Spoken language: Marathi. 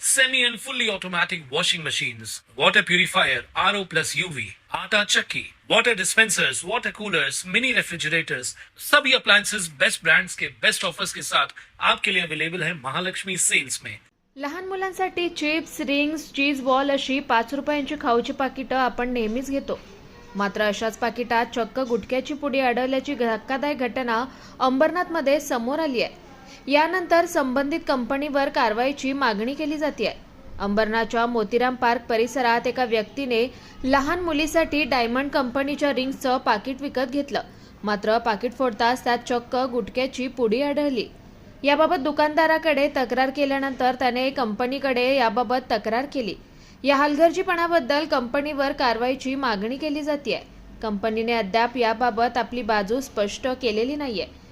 semi and fully automatic washing machines, water purifier, RO plus UV, आटा चक्की, water dispensers, water coolers, mini refrigerators, सभी appliances. बेस्ट brands के बेस्ट ऑफर्स के साथ आपके लिए अवेलेबल है महालक्ष्मी सेल्स में लहान मुलांसाठी चिप्स रिंग्स चीज बॉल अशी पाच रुपयांची खाऊची पाकिटं आपण नेहमीच घेतो. मात्र अशाच पाकिटात चक्क गुटख्याची पुडी आढळल्याची धक्कादायक घटना अंबरनाथमध्ये समोर आली आहे. यानंतर संबंधित कंपनीवर कारवाईची मागणी केली जाते अंबरनाथच्या मोतीराम पार्क परिसरात एका व्यक्तीने लहान मुलीसाठी डायमंड कंपनीच्या रिंग्सचं पाकिट विकत घेतलं. मात्र पाकिट फोडताच त्यात चक्क गुटख्याची पुडी आढळली. याबाबत दुकानदाराकडे तक्रार केल्यानंतर त्याने कंपनीकडे याबाबत तक्रार केली. या हलगर्जीपणाबद्दल कंपनीवर कारवाईची मागणी केली जाते कंपनीने अद्याप याबाबत आपली बाजू स्पष्ट केलेली नाहीये.